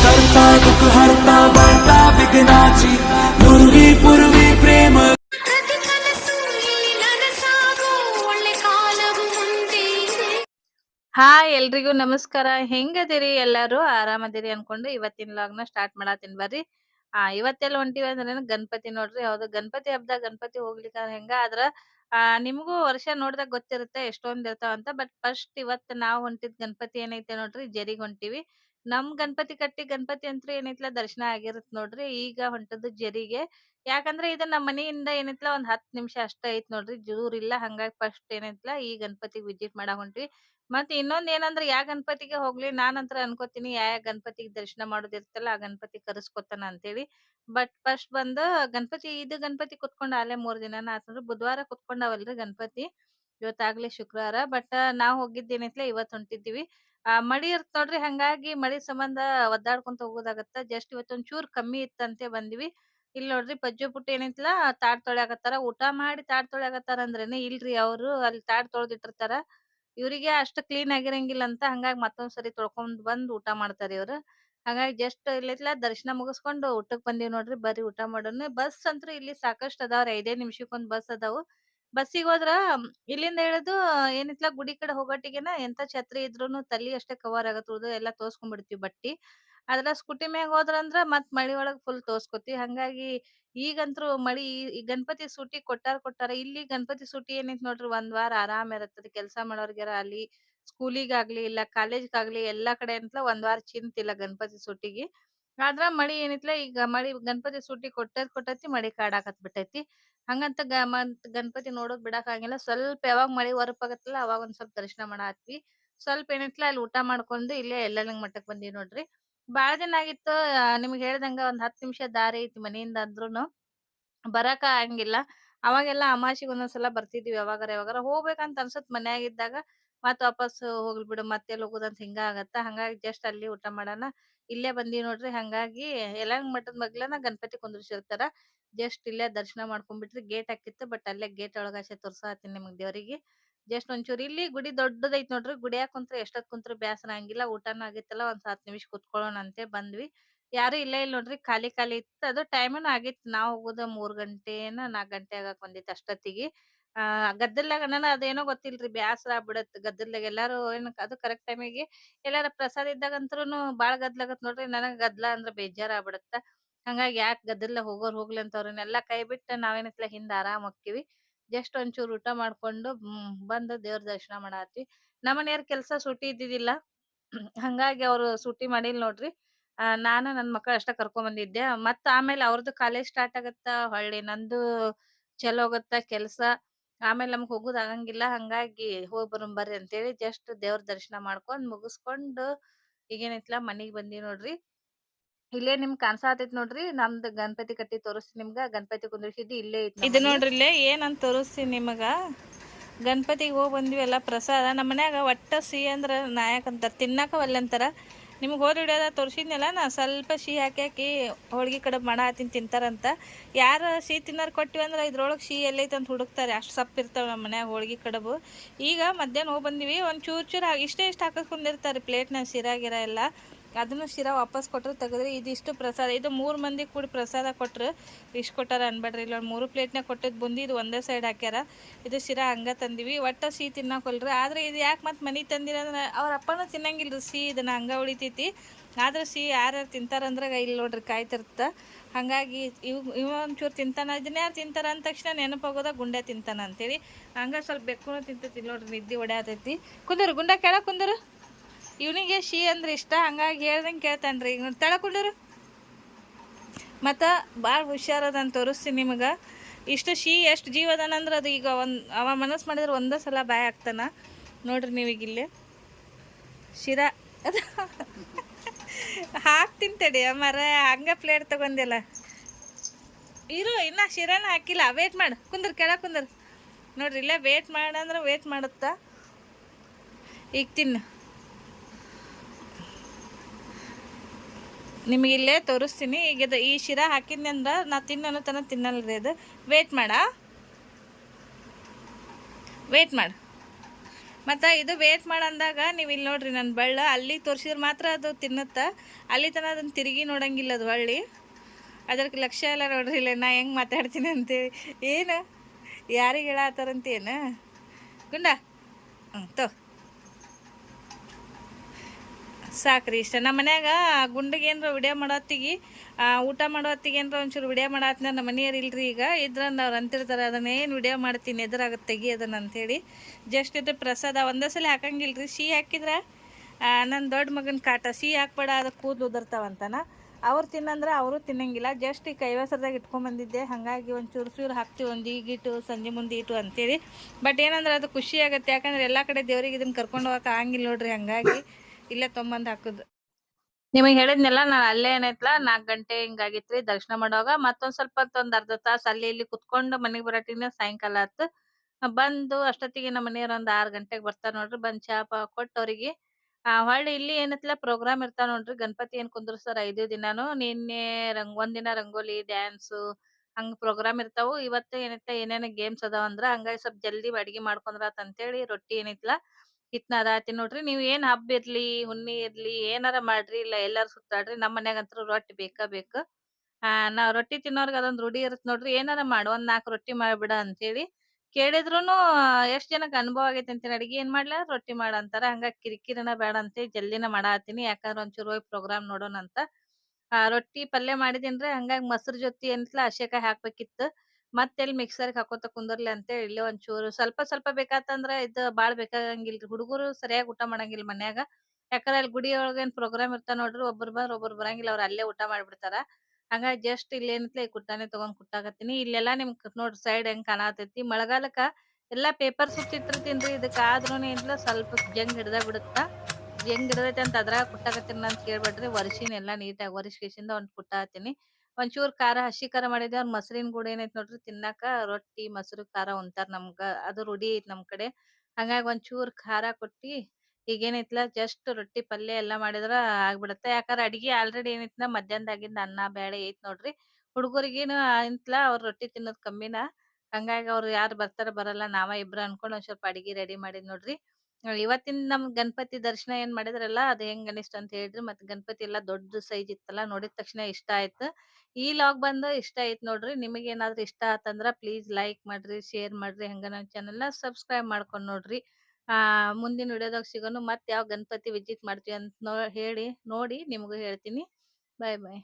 करता दुःख हरता वार्ता विघ्नाची पूर्वी पूर्वी प्रेम ಪ್ರತಿ ಕನಸು ಇಲ್ಲಿ ನನಸಾಗೋ ಒಳ್ಳೆ ಕಾಲವು ಮುಂದೆ ಇದೆ. ಹಾಯ್ ಎಲ್ರಿಗೂ ನಮಸ್ಕಾರ ಹೆಂಗದಿರಿ ಎಲ್ಲಾರು ಆರಾಮದಿರಿ ಅನ್ಕೊಂಡು ಇವತ್ತಿನ ಲಾಗ್ನ ಸ್ಟಾರ್ಟ್ ಮಾಡತ್ತೀನಿ ಬರ್ರಿ ಆ ಇವತ್ತೆಲ್ಲ ಹೊಂಟಿವಿ ಅಂದ್ರೆ ಗಣಪತಿ ನೋಡ್ರಿ ಹೌದು ಗಣಪತಿ ಹಬ್ಬದಾಗ ಗಣಪತಿ ಹೋಗ್ಲಿಕ್ಕ ಹೆಂಗ ಆದ್ರ ಆ, ನಿಮಗೂ ವರ್ಷ ನೋಡಿದಾಗ ಗೊತ್ತಿರುತ್ತೆ ಎಷ್ಟೊಂದ್ ಇರ್ತಾವ ಅಂತ, ಬಟ್ ಫಸ್ಟ್ ಇವತ್ ನಾವ್ ಹೊಂಟಿದ್ ಗಣಪತಿ ಏನೈತೆ ನೋಡ್ರಿ, ಜರಿಗ್ ಹೊಂಟಿವಿ. ನಮ್ ಗಣಪತಿ ಕಟ್ಟಿ ಗಣಪತಿ ಅಂತ್ರು ಏನೈತ್ಲ ದರ್ಶನ ಆಗಿರುತ್ ನೋಡ್ರಿ, ಈಗ ಹೊಂಟದ್ದು ಜರಿಗೆ. ಯಾಕಂದ್ರೆ ಇದು ನಮ್ಮ ಮನೆಯಿಂದ ಏನೈತ್ಲ ಒಂದ್ ಹತ್ತ್ ನಿಮಿಷ ಅಷ್ಟ ಐತ್ ನೋಡ್ರಿ ದೂರ ಇಲ್ಲ, ಹಂಗಾಗಿ ಫಸ್ಟ್ ಏನೈತ್ಲ ಈ ಗಣಪತಿ ವಿಸಿಟ್ ಮಾಡಾಕ್ ಹೊಂಟಿವಿ. ಮತ್ತ್ ಇನ್ನೊಂದ್ ಏನಂದ್ರ, ಯಾ ಗಣಪತಿಗೆ ಹೋಗ್ಲಿ, ನಾನಂತ್ರ ಅನ್ಕೋತೀನಿ, ಯಾ ಗಣಪತಿಗೆ ದರ್ಶನ ಮಾಡೋದಿರ್ತಲ್ಲ, ಆ ಗಣಪತಿ ಕರ್ಸ್ಕೊತಾನ ಅಂತೇಳಿ. ಬಟ್ ಫಸ್ಟ್ ಬಂದು ಗಣಪತಿ, ಇದು ಗಣಪತಿ ಕುತ್ಕೊಂಡ್ ಆಲೆ ಮೂರ್ ದಿನಾನ ಬುಧವಾರ ಕುತ್ಕೊಂಡಾವಲ್ರಿ ಗಣಪತಿ. ಇವತ್ತಾಗ್ಲಿ ಶುಕ್ರವಾರ. ಬಟ್ ನಾವ್ ಹೋಗಿದ್ದೇನೈತ್ಲೆ ಇವತ್ ಹೊಂಟಿದ್ದೀವಿ. ಆ, ಮಳಿ ಇರ್ತ ನೋಡ್ರಿ, ಹಂಗಾಗಿ ಮಳಿ ಸಂಬಂಧ ಒದ್ದಾಡ್ಕೊಂತ ಹೋಗೋದಾಗತ್ತ. ಜಸ್ಟ್ ಇವತ್ತೊಂದ್ ಚೂರ್ ಕಮ್ಮಿ ಇತ್ತಂತೆ ಬಂದ್ವಿ. ಇಲ್ ನೋಡ್ರಿ ಪಜ್ಜು ಪುಟ್ಟ ಏನೈತ್ಲ, ತಾಡ್ ತೊಳ್ಯಾಕತ್ತಾರ. ಊಟ ಮಾಡಿ ತಾಡ್ ತೊಳ್ಯಾಕತ್ತಾರ ಅಂದ್ರೇನೆ ಇಲ್ರಿ ಅವ್ರು, ಅಲ್ಲಿ ತಾಡ್ ತೊಳ್ದಿಟ್ಟಿರ್ತಾರ. ಇವ್ರಿಗೆ ಅಷ್ಟ್ ಕ್ಲೀನ್ ಆಗಿರಂಗಿಲ್ಲ ಅಂತ ಹಂಗಾಗಿ ಮತ್ತೊಂದ್ ಸರಿ ತೊಳ್ಕೊಂಡ್ ಬಂದ್ ಊಟ ಮಾಡ್ತಾರ ಇವ್ರು. ಹಂಗಾಗಿ ಜಸ್ಟ್ ಇಲ್ಲೈತ್ಲ ದರ್ಶನ ಮುಗಿಸ್ಕೊಂಡು ಊಟಕ್ ಬಂದೀವ್ ನೋಡ್ರಿ ಬರ್ರಿ ಊಟ ಮಾಡೋಣ. ಬಸ್ ಅಂತೂ ಇಲ್ಲಿ ಸಾಕಷ್ಟ್ ಅದಾವ್ರಿ ಐದೇ ನಿಮಿಷಕ್ಕೊಂದ್ ಬಸ್ ಅದಾವು. ಬಸ್ಸಿಗೆ ಹೋದ್ರ ಇಲ್ಲಿಂದ ಹೇಳುದು ಏನೈತ್ಲ ಗುಡಿ ಕಡೆ ಹೋಗೋಟಿಗೆನ ಎಂತ ಛತ್ರಿ ಇದ್ರೂನು ತಲಿ ಅಷ್ಟೇ ಕವರ್ ಆಗತ್ತ ಉಳ್ದು ಎಲ್ಲಾ ತೋರ್ಸ್ಕೊಂಡ್ ಬಿಡ್ತೀವಿ ಬಟ್ಟಿ. ಅದ್ರ ಸ್ಕೂಟಿ ಮ್ಯಾಗ ಹೋದ್ರಂದ್ರ ಮತ್ ಮಳಿ ಒಳಗ್ ಫುಲ್ ತೋರ್ಸ್ಕೊತಿ. ಹಂಗಾಗಿ ಈಗಂತ್ರು ಮಳಿ ಈ ಗಣಪತಿ ಸೂಟಿ ಕೊಟ್ಟಾರ ಕೊಟ್ಟಾರ. ಇಲ್ಲಿ ಗಣಪತಿ ಸೂಟಿ ಏನೈತ್ ನೋಡ್ರಿ ಒಂದ್ ವಾರ ಆರಾಮ್ ಇರತ್ತದ. ಕೆಲ್ಸ ಮಾಡೋರ್ಗೆರ ಅಲ್ಲಿ ಸ್ಕೂಲಿಗಾಗ್ಲಿ ಇಲ್ಲ ಕಾಲೇಜ್ಗಾಗ್ಲಿ ಎಲ್ಲಾ ಕಡೆ ಅಂತ ಒಂದ್ ವಾರ ಚಿಂತಿಲ್ಲ ಗಣಪತಿ ಸೂಟಿಗೆ. ಆದ್ರ ಮಳಿ ಏನೈತ್ಲ ಈಗ ಮಳಿ ಗಣಪತಿ ಸೂಟಿ ಕೊಟ್ಟದ್ ಕೊಟ್ಟತಿ ಮಳಿ ಕಾಡಾಕತ್ ಬಿಟ್ಟೈತಿ. ಹಂಗಂತ ಗ ಗಣಪತಿ ನೋಡೋದ್ ಬಿಡಾಕ್ ಆಗಿಲ್ಲ ಸ್ವಲ್ಪ ಯಾವಾಗ ಮಳಿ ಹೊರಪಾಗತ್ತಲ್ಲ ಅವಾಗ ಒಂದ್ ಸ್ವಲ್ಪ ದರ್ಶನ ಮಾಡಾತ್ವಿ. ಸ್ವಲ್ಪ ಏನೈತ್ಲ ಅಲ್ಲಿ ಊಟ ಮಾಡ್ಕೊಂಡು ಇಲ್ಲೇ ಎಲ್ಲಲಂಗ್ ಮಠಕ್ ಬಂದಿವಿ ನೋಡ್ರಿ. ಬಾಳ ದಿನ ಆಗಿತ್ತು ನಿಮ್ಗೆ ಹೇಳ್ದಂಗ ಒಂದ್ ಹತ್ತ್ ನಿಮಿಷ ದಾರಿ ಐತಿ ಮನೆಯಿಂದ ಅಂದ್ರೂನು ಬರಾಕ ಆಗಂಗಿಲ್ಲ. ಅವಾಗೆಲ್ಲ ಅಮಾಸಿಗ್ ಒಂದೊಂದ್ಸಲ ಬರ್ತಿದ್ವಿ ಯಾವಾಗಾರ ಯಾವಾಗಾರ. ಹೋಗ್ಬೇಕಂತ ಅನ್ಸತ್ ಮನ್ಯಾಗಿದ್ದಾಗ, ಮತ್ ವಾಪಸ್ ಹೋಗ್ಲಿ ಬಿಡು ಮತ್ತೆಲ್ ಹೋಗುದಂತ ಹಿಂಗ ಆಗತ್ತ. ಹಂಗಾಗಿ ಜಸ್ಟ್ ಅಲ್ಲಿ ಊಟ ಮಾಡೋಣ. ಇಲ್ಲೇ ಬಂದೀವಿ ನೋಡ್ರಿ. ಹಂಗಾಗಿ ಯಲಹಂಕ ಮಠದ ಮಗ್ಲನ ಗಣಪತಿ ಕುಂದ್ರಿಸಿರ್ತಾರ. ಜಸ್ಟ್ ಇಲ್ಲೇ ದರ್ಶನ ಮಾಡ್ಕೊಂಡ್ಬಿಟ್ರಿ. ಗೇಟ್ ಹಾಕಿತ್ತು, ಬಟ್ ಅಲ್ಲೇ ಗೇಟ್ ಒಳಗ ಅಷ್ಟೇ ತೋರ್ಸಾತೀನಿ ನಿಮಗ್ ದೇವ್ರಿಗೆ. ಜಸ್ಟ್ ಒಂಚೂರು, ಇಲ್ಲಿ ಗುಡಿ ದೊಡ್ಡದೈತ್ ನೋಡ್ರಿ ಗುಡಿಯಾಗ ಕುಂತ್ರ ಎಷ್ಟೊತ್ ಕುಂತ್ರ ಬ್ಯಾಸರ ಆಗಿಲ್ಲ ಊಟನ ಆಗಿತ್ತಲ್ಲ ಒಂದ್ ಹತ್ ನಿಮಿಷ ಕುತ್ಕೊಳ್ಳೋಣ ಅಂತೆ ಬಂದ್ವಿ. ಯಾರು ಇಲ್ಲ ಇಲ್ಲ ನೋಡ್ರಿ, ಖಾಲಿ ಖಾಲಿ ಇತ್ತು, ಅದು ಟೈಮನು ಆಗಿತ್ತು, ನಾವ್ ಹೋಗುದ ಮೂರ್ ಗಂಟೆನ ನಾಕ್ ಗಂಟೆ ಆಗಾಕ್ ಬಂದಿತ್ತು ಅಷ್ಟೊತ್ತಿಗೆ. ಆ, ಗದ್ದಲ್ದಾಗ ನನಗ ಅದೇನೋ ಗೊತ್ತಿಲ್ರಿ, ಬ್ಯಾಸರ ಆಗ್ಬಿಡತ್ ಗದ್ದಲ್ದಾಗ, ಎಲ್ಲಾರು ಏನ್ ಅದು ಕರೆಕ್ಟ್ ಟೈಮಿಗೆ ಎಲ್ಲಾರ ಪ್ರಸಾದ ಇದ್ದಾಗಂತ್ರುನು ಬಾಳ ಗದ್ಲಾಗತ್ ನೋಡ್ರಿ, ನನಗ್ ಗದ್ಲ ಅಂದ್ರ ಬೇಜಾರ್ ಆಗ್ಬಿಡತ್ತ. ಹಂಗಾಗಿ ಯಾಕ್ ಗದ್ದಲ್ಲ ಹೋಗೋರ್ ಹೋಗ್ಲಿ ಅಂತ ಅವ್ರನ್ನೆಲ್ಲಾ ಕೈ ಬಿಟ್ಟು ನಾವೇನೈತ್ಲ ಹಿಂದ್ ಆರಾಮ್ ಹೋಕ್ಕಿವಿ. ಜಸ್ಟ್ ಒಂಚೂರ್ ಊಟ ಮಾಡ್ಕೊಂಡು ಬಂದು ದೇವ್ರ ದರ್ಶನ ಮಾಡಾತ್ವಿ ನಮ್ಮ ಮನೆಯವ್ರ ಕೆಲ್ಸ ಸೂಟಿ ಇದ್ದಿದ್ದಿಲ್ಲ. ಹಂಗಾಗಿ ಅವ್ರು ಸೂಟಿ ಮಾಡಿಲ್ ನೋಡ್ರಿ. ಆ, ನಾನು ನನ್ ಮಕ್ಕಳ ಅಷ್ಟ ಕರ್ಕೊಂಡ್ ಬಂದಿದ್ದೆ. ಮತ್ತ ಆಮೇಲೆ ಅವ್ರದ್ದು ಕಾಲೇಜ್ ಸ್ಟಾರ್ಟ್ ಆಗತ್ತ, ಹೊಳ್ಳಿ ನಂದು ಚಲೋ ಹೋಗತ್ತ ಕೆಲ್ಸ. ಆಮೇಲೆ ನಮ್ಗ್ ಹೋಗುದ್ ಆಗಂಗಿಲ್ಲ. ಹಂಗಾಗಿ ಹೋಗ್ ಬರೋಣ ಬರ್ರಿ ಅಂತೇಳಿ ಜಸ್ಟ್ ದೇವ್ರ ದರ್ಶನ ಮಾಡ್ಕೊಂಡ್ ಮುಗಿಸ್ಕೊಂಡು ಐತ್ಲಾ ಮನಿಗ್ ಬಂದಿ ನೋಡ್ರಿ. ಇಲ್ಲೇ ನಿಮ್ ಕಾಣ್ಸಾತೈತ್ ನೋಡ್ರಿ ನಮ್ದು ಗಣಪತಿ ಕಟ್ಟಿ ತೋರಿಸ್ತೀನಿ ನಿಮ್ಗ ಗಣಪತಿ ಕುಂದ್ರಿಸಿದ್ದು ಇಲ್ಲೇ ಐತಿ ಇದು ನೋಡ್ರಿ ಇಲ್ಲೇ ಏನಂತ ತೋರಿಸ್ತೀನಿ ನಿಮಗ? ಗಣಪತಿಗೆ ಹೋಗಿ ಬಂದ್ವಿ ಎಲ್ಲ ಪ್ರಸಾದ ನಮ್ಮ ಮನ್ಯಾಗ ಒಟ್ಟ ಸಿಹಿ ಅಂದ್ರ ನಾಯಕ್ ಅಂತಾರ ತಿನ್ನಾಕ ಒಲ್ಲೆ ಅಂತಾರ. ನಿಮ್ಗೆ ಹೋದ ಹಿಡಿಯೋದ ತೋರಿಸಿದ್ನಲ್ಲ ನಾ ಸ್ವಲ್ಪ ಸಿಹಿ ಹಾಕಿ ಹಾಕಿ ಹೋಳ್ಗಿ ಕಡೆ ಮಾಡ ಹತ್ತಿನ ತಿಂತಾರಂತ ಯಾರು ಸಿಹಿ ತಿನ್ನೋರು ಕೊಟ್ಟಿವಿ ಅಂದ್ರೆ ಇದ್ರೊಳಗೆ ಸಿಹಿ ಎಲ್ಲೈತೆ ಅಂತ ಹುಡುಕ್ತಾರೆ ಅಷ್ಟು ಸಪ್ಪ ಇರ್ತಾವ ನಮ್ಮ ಮನ್ಯಾಗ ಹೋಳ್ಗಿ ಕಡಬು. ಈಗ ಮಧ್ಯಾಹ್ನ ಹೋಗಿ ಬಂದಿವಿ ಒಂದು ಚೂರು ಚೂರು ಇಷ್ಟೇ ಇಷ್ಟು ಹಾಕಿಸ್ಕೊಂಡಿರ್ತಾರೆ ಪ್ಲೇಟ್ನಾಗ ಶಿರಾ ಗಿರ ಎಲ್ಲ. ಅದನ್ನು ಶಿರಾ ವಾಪಸ್ ಕೊಟ್ಟರು ತೆಗೆದ್ರಿ ಇದಿಷ್ಟು ಪ್ರಸಾದ. ಇದು ಮೂರು ಮಂದಿ ಕೂಡಿ ಪ್ರಸಾದ ಕೊಟ್ಟರು ಇಷ್ಟು ಕೊಟ್ಟಾರ ಅನ್ಬೇಡ್ರಿ. ಇಲ್ಲ ಮೂರು ಪ್ಲೇಟ್ನಾಗ ಕೊಟ್ಟಿದ್ದು ಬಂದು ಇದು ಒಂದೇ ಸೈಡ್ ಹಾಕ್ಯಾರ. ಇದು ಶಿರಾ ಹಂಗೆ ತಂದಿವಿ. ಒಟ್ಟು ಸಿಹಿ ತಿನ್ನೋಕೊಲ್ರಿ ಆದರೆ ಇದು ಯಾಕೆ ಮತ್ತೆ ಮನೆ ತಂದಿರ ಅಂದ್ರೆ ಅವ್ರ ಅಪ್ಪನೂ ರೀ ಸಿಹಿ. ಇದನ್ನು ಹಂಗೆ ಉಳಿತೈತಿ. ಆದ್ರೆ ಸಿಹಿ ಯಾರ್ಯಾರು ತಿಂತಾರಂದ್ರೆ ಇಲ್ಲಿ ನೋಡ್ರಿ ಕಾಯ್ತಿರ್ತ ಹಾಗಾಗಿ ಇವ್ ಇವ ಒಂಚೂರು ತಿಂತಾನ. ಇದನ್ನ ಯಾರು ತಿಂತಾರ ಅಂದ ತಕ್ಷಣ ನೆನಪಾಗೋದ ಗುಂಡೆ ತಿಂತಾನ ಅಂತೇಳಿ. ಹಂಗ ಸ್ವಲ್ಪ ಬೆಕ್ಕೂ ತಿಂತೈತಿ ನೋಡ್ರಿ ನಿದ್ದೆ ಒಡೆಯತೈತಿ ಕುಂದರು ಗುಂಡ ಕೇಳ ಕುಂದರು. ಇವನಿಗೆ ಶಿ ಅಂದ್ರೆ ಇಷ್ಟ, ಹಂಗಾಗಿ ಹೇಳ್ದಂಗೆ ಕೇಳ್ತಾನ್ರಿ. ಈಗ ತಳ ಕುಂದರು ಮತ್ತು ಭಾಳ ಹುಷಾರದಂತ ತೋರಿಸ್ತೀನಿ ನಿಮಗೆ. ಇಷ್ಟು ಶಿ, ಎಷ್ಟು ಜೀವ ಅದಾನಂದ್ರೆ ಅದು ಈಗ ಒಂದು, ಅವ ಮನಸ್ಸು ಮಾಡಿದ್ರೆ ಒಂದೇ ಸಲ ಬಾಯ್ ಆಗ್ತಾನ ನೋಡ್ರಿ ನೀವೀಗ ಇಲ್ಲಿ. ಶಿರ. ಹಾಕ್ತೀನಿ ತಡಿ ಮರ ಹಂಗೆ ಪ್ಲೇಟ್ ತಗೊಂಡಿಲ್ಲ. ಇರು, ಇನ್ನ ಶಿರಾನ ಹಾಕಿಲ್ಲ. ವೇಟ್ ಮಾಡು. ಕುಂದ್ರ, ಕೆಳಗೆ ಕುಂದ್ರ. ನೋಡ್ರಿ, ಇಲ್ಲ ವೇಟ್ ಮಾಡಂದ್ರೆ ವೇಟ್ ಮಾಡುತ್ತಾ? ಈಗ ತಿನ್ನು. ನಿಮಗೆ ಇಲ್ಲೇ ತೋರಿಸ್ತೀನಿ. ಈಗ ಇದು ಈ ಶಿರಾ ಹಾಕಿದ್ನಂದ್ರೆ ನಾ ತಿನ್ನೋ ತನ ತಿನ್ನಲ್ರಿ ಅದು ವೇಟ್ ಮಾಡ. ವೇಟ್ ಮಾಡು. ಮತ್ತು ಇದು ವೇಟ್ ಮಾಡಂದಾಗ ನೀವು ಇಲ್ಲಿ ನೋಡ್ರಿ ನನ್ನ ಬಳ್ಳ. ಅಲ್ಲಿ ತೋರಿಸಿದ್ರೆ ಮಾತ್ರ ಅದು ತಿನ್ನುತ್ತಾ. ಅಲ್ಲಿ ತನ ಅದನ್ನು ತಿರುಗಿ ನೋಡಂಗಿಲ್ಲ ಅದು ಹಳ್ಳಿ. ಅದಕ್ಕೆ ಲಕ್ಷ್ಯ ಎಲ್ಲ ನೋಡ್ರಿ ಇಲ್ಲ. ನಾ ಹೆಂಗೆ ಮಾತಾಡ್ತೀನಿ ಅಂತೇಳಿ ಏನು? ಯಾರಿಗೆ ಹೇಳತ್ತಾರಂತೇನು ಗುಂಡ? ಹ್ಞೂ ತೋ. ಸಾಕ್ರಿ ಇಷ್ಟ. ನಮ್ಮ ಮನ್ಯಾಗ ಗುಂಡಿಗೆ ಏನಾರ ವಿಡಿಯೋ ಮಾಡೋತ್ತಿಗೆ ಊಟ ಮಾಡೋತ್ತಿಗೆ ಏನರ ಒಂಚೂರು ವಿಡಿಯೋ ಮಾಡಾತ್ನ ನಮ್ಮ ಮನೆಯವ್ರು ಇಲ್ರಿ ಈಗ. ಇದ್ರಂದು ಅವ್ರು ಅಂತಿರ್ತಾರೆ, ಅದನ್ನೇನು ವಿಡಿಯೋ ಮಾಡ್ತೀನಿ ಎದುರಾಗುತ್ತೆ ತೆಗಿ ಅದನ್ನ ಅಂತೇಳಿ. ಜಸ್ಟ್ ಇದು ಪ್ರಸಾದ, ಒಂದೇ ಸಲ ಹಾಕಂಗಿಲ್ರಿ. ಸಿಹಿ ಹಾಕಿದ್ರೆ ನನ್ನ ದೊಡ್ಡ ಮಗನ ಕಾಟ, ಸಿಹಿ ಹಾಕ್ಬೇಡ ಅದು ಕೂದಲು ಉದರ್ತಾವಂತನ. ಅವ್ರು ತಿನ್ನಂದ್ರೆ ಅವರು ತಿನ್ನಂಗಿಲ್ಲ. ಜಸ್ಟ್ ಈ ಕೈವಾಸದಾಗ ಇಟ್ಕೊಂಬಂದಿದ್ದೆ ಹಾಗಾಗಿ ಒಂಚೂರು ಚೂರು ಹಾಕ್ತೀವಿ, ಒಂದು ಈಗಿಟ್ಟು ಸಂಜೆ ಮುಂದೆ ಇಟ್ಟು ಅಂತೇಳಿ. ಬಟ್ ಏನಂದ್ರೆ ಅದು ಖುಷಿ ಆಗುತ್ತೆ. ಯಾಕಂದ್ರೆ ಎಲ್ಲ ಕಡೆ ದೇವ್ರಿಗೆ ಇದನ್ನು ಕರ್ಕೊಂಡು ಹೋಗಕ್ಕೆ ಆಗಂಗಿಲ್ಲ ನೋಡ್ರಿ ಹಂಗಾಗಿ. ಇಲ್ಲೇ ತೊಂಬಂದ್ ಹಾಕುದು. ನಿಮಗ್ ಹೇಳಿದ್ನೆಲ್ಲ ನಾ ಅಲ್ಲೇ ಏನೈತ್ಲ ನಾಕ್ ಗಂಟೆ ಹಿಂಗಾಗಿತ್ರಿ, ದರ್ಶನ ಮಾಡುವಾಗ. ಮತ್ತೊಂದ್ ಸ್ವಲ್ಪ ಹೊತ್ತು ಒಂದ್ ಅರ್ಧ ತಾಸು ಅಲ್ಲಿ ಇಲ್ಲಿ ಕುತ್ಕೊಂಡು ಮನೆಗ್ ಬರಟಿನ ಸಾಯಂಕಾಲ ಆತು. ಬಂದು ಅಷ್ಟೊತ್ತಿಗೆ ನಮ್ಮ ಮನೆಯವ್ರು ಒಂದ್ ಆರ್ ಗಂಟೆಗ್ ಬರ್ತಾರ ನೋಡ್ರಿ, ಬಂದ್ ಚಾ ಪಾ ಕೊಟ್ಟು ಅವ್ರಿಗೆ. ಆ ಹೊಳ್ಳಿ ಇಲ್ಲಿ ಏನತ್ಲ ಪ್ರೋಗ್ರಾಮ್ ಇರ್ತಾವ ನೋಡ್ರಿ, ಗಣಪತಿ ಏನ್ ಕುಂದ್ರಸ್ತಾರ ಐದು ದಿನಾನು, ನಿನ್ನೆ ರಂಗ್ ಒಂದಿನ ರಂಗೋಲಿ ಡ್ಯಾನ್ಸ್ ಹಂಗ್ ಪ್ರೋಗ್ರಾಮ್ ಇರ್ತಾವು. ಇವತ್ತು ಏನೈತ ಏನೇನ ಗೇಮ್ಸ್ ಅದಾವ ಅಂದ್ರ, ಹಂಗಾಗಿ ಸ್ವಲ್ಪ ಜಲ್ದಿ ಅಡ್ಗಿ ಮಾಡ್ಕೊಂಡ್ರ ಅಂತೇಳಿ ರೊಟ್ಟಿ ಏನೈತ್ಲ ಹಿಟ್ನ ಅದಾತಿ ನೋಡ್ರಿ, ನೀವ್ ಏನ್ ಹಬ್ಬ ಇರ್ಲಿ, ಹುಣ್ಣಿ ಇರ್ಲಿ, ಏನಾರ ಮಾಡ್ರಿ, ಇಲ್ಲ ಎಲ್ಲಾರು ಸುತ್ತಾಡ್ರಿ, ನಮ್ ಮನ್ಯಾಗಂತೂ ರೊಟ್ಟಿ ಬೇಕ ಬೇಕ. ಆ, ನಾವ್ ರೊಟ್ಟಿ ತಿನ್ನೋರ್ಗ ಅದೊಂದ್ ರೂಢಿ ಇರತ್ ನೋಡ್ರಿ, ಏನಾರ ಮಾಡು, ಒಂದ್ ನಾಕ್ ರೊಟ್ಟಿ ಮಾಡ್ಬಿಡ ಅಂತೇಳಿ ಕೇಳಿದ್ರುನು ಎಷ್ಟ್ ಜನಕ್ ಅನುಭವ ಆಗೈತಿ ಅಂತೀನಿ ಅಡಿಗೆ ಏನ್ ಮಾಡ್ಲ, ರೊಟ್ಟಿ ಮಾಡ ಅಂತಾರ, ಹಂಗ ಕಿರಿಕಿರಿನ ಬೇಡ ಅಂತೇಳಿ ಜಲ್ದಿನ ಮಾಡಾತೀನಿ ಯಾಕಂದ್ರ ಒಂಚೂರು ಹೋಗಿ ಪ್ರೋಗ್ರಾಮ್ ನೋಡೋಣ ಅಂತ ಆ, ರೊಟ್ಟಿ ಪಲ್ಯ ಮಾಡಿದೇನ್ರಿ, ಹಂಗಾಗಿ ಮೊಸರು ಜೊತೆ ಏನಿತ್ಲ, ಅಶೇಕ ಹಾಕ್ಬೇಕಿತ್ತು. ಮತ್ತೆಲ್ಲಿ ಮಿಕ್ಸರ್ಗೆ ಹಾಕೋತ ಕುಂದರ್ಲಿ ಅಂತೇಳಿ ಇಲ್ಲೇ ಒಂಚೂರು ಸ್ವಲ್ಪ ಸ್ವಲ್ಪ ಬೇಕಾತಂದ್ರ ಇದು ಬಾಳ್ ಬೇಕಾಗಂಗಿಲ್ರಿ ಹುಡುಗರು ಸರಿಯಾಗಿ ಊಟ ಮಾಡಂಗಿಲ್ಲ ಮನ್ಯಾಗ. ಯಾಕಂದ್ರ ಅಲ್ಲಿ ಗುಡಿ ಒಳಗೇನ್ ಪ್ರೋಗ್ರಾಮ್ ಇರ್ತಾವ ನೋಡ್ರಿ ಒಬ್ಬರು ಬಂದ್ರ ಒಬ್ಬರು ಬರಂಗಿಲ್ಲ, ಅವ್ರ ಅಲ್ಲೇ ಊಟ ಮಾಡ್ಬಿಡ್ತಾರ. ಹಂಗಾಗಿ ಜಸ್ಟ್ ಇಲ್ಲಿ ಏನಂತಲೇ ಈ ಕುಟ್ಟಾನೆ ತಗೊಂಡ್ ಕುಟ್ಟಾಕತ್ತೀನಿ. ಇಲ್ಲೆಲ್ಲಾ ನಿಮ್ ನೋಡ್ರಿ ಸೈಡ್ ಹೆಂಗ್ ಕಾಣತೈತಿ. ಮಳೆಗಾಲಕ್ಕ ಎಲ್ಲಾ ಪೇಪರ್ ಸುತ್ತಿಟ್ಟಿರ್ತೀನ್ರಿ ಇದಕ್ಕ ಆದ್ರೂನು ಏನಿಲ್ಲ ಸ್ವಲ್ಪ ಜಂಗ್ ಹಿಡ್ದ ಬಿಡುತ್ತಾ. ಜಂಗ್ ಹಿಡ್ದೈತಿ ಅಂತ ಅದ್ರಾಗ ಕುಟ್ಟಾಕತ್ತೀನಿ ಅಂತ ಕೇಳ್ಬೇಡ್ರಿ. ವರ್ಷಿನ ಎಲ್ಲಾ ನೀಟಾಗಿ ವರ್ಷಿಸಿಂದ ಒಂದ್ ಕುಟ್ಟಾಕತ್ತೀನಿ. ಒಂಚೂರ್ ಖಾರ, ಹಸಿ ಖಾರ ಮಾಡಿದ್ವಿ ಅವ್ರ ಮೊಸರಿನ ಕೂಡ ಏನೈತಿ ನೋಡ್ರಿ ತಿನ್ನಾಕ ರೊಟ್ಟಿ, ಮೊಸರು, ಖಾರ ಉಂತಾರ ನಮ್ಗ ಅದು ರೂಢಿ ಐತಿ ನಮ್ ಕಡೆ. ಹಂಗಾಗಿ ಒಂಚೂರ್ ಖಾರ ಕೊಟ್ಟಿ ಈಗೇನೈತ್ಲ ಜಸ್ಟ್ ರೊಟ್ಟಿ ಪಲ್ಯ ಎಲ್ಲಾ ಮಾಡಿದ್ರ ಆಗ್ಬಿಡತ್ತ. ಯಾಕಂದ್ರ ಅಡಿಗೆ ಆಲ್ರೆಡಿ ಏನೈತ್ಲ ಮಧ್ಯಾಹ್ನದಾಗಿಂದ ಅನ್ನ, ಬ್ಯಾಳೆ ಐತ್ ನೋಡ್ರಿ. ಹುಡುಗರಿಗೇನು ಐತ್ಲ ಅವ್ರ ರೊಟ್ಟಿ ತಿನ್ನೋದ್ ಕಮ್ಮಿನ. ಹಂಗಾಗಿ ಅವ್ರು ಯಾರು ಬರ್ತಾರ ಬರಲ್ಲ ನಾವ ಇಬ್ರ ಅನ್ಕೊಂಡ್ ಒಂದ್ ಸ್ವಲ್ಪ ಅಡಿಗೆ ರೆಡಿ ಮಾಡಿದ್ ನೋಡ್ರಿ. ಇವತ್ತಿನ ನಮ್ ಗಣಪತಿ ದರ್ಶನ ಏನ್ ಮಾಡಿದ್ರಲ್ಲ, ಅದ್ ಹೆಂಗ್ ಅನಿಷ್ಟ ಅಂತ ಹೇಳಿದ್ರಿ ಮತ್ತೆ ಗಣಪತಿ ಎಲ್ಲಾ ದೊಡ್ಡ ಸೈಜ್ ಇತ್ತಲ್ಲ, ನೋಡಿದ ತಕ್ಷಣ ಇಷ್ಟ ಆಯ್ತು. ಈ ಲಾಗ್ ಬಂದು ಇಷ್ಟ ಆಯ್ತು ನೋಡ್ರಿ. ನಿಮಗೆ ಏನಾದ್ರೂ ಇಷ್ಟ ಆತಂದ್ರ ಪ್ಲೀಸ್ ಲೈಕ್ ಮಾಡ್ರಿ ಶೇರ್ ಮಾಡ್ರಿ, ಹೆಂಗ ನಮ್ ಚಾನೆಲ್ ಸಬ್ಸ್ಕ್ರೈಬ್ ಮಾಡ್ಕೊಂಡ್ ನೋಡ್ರಿ. ಆ, ಮುಂದಿನ ವಿಡಿಯೋದಾಗ ಸಿಗೋನು. ಮತ್ ಯಾವ ಗಣಪತಿ ವಿಸಿಟ್ ಮಾಡ್ತೀವಿ ಅಂತ ಹೇಳಿ, ನೋಡಿ, ನಿಮಗೂ ಹೇಳ್ತೀನಿ. ಬಾಯ್ ಬಾಯ್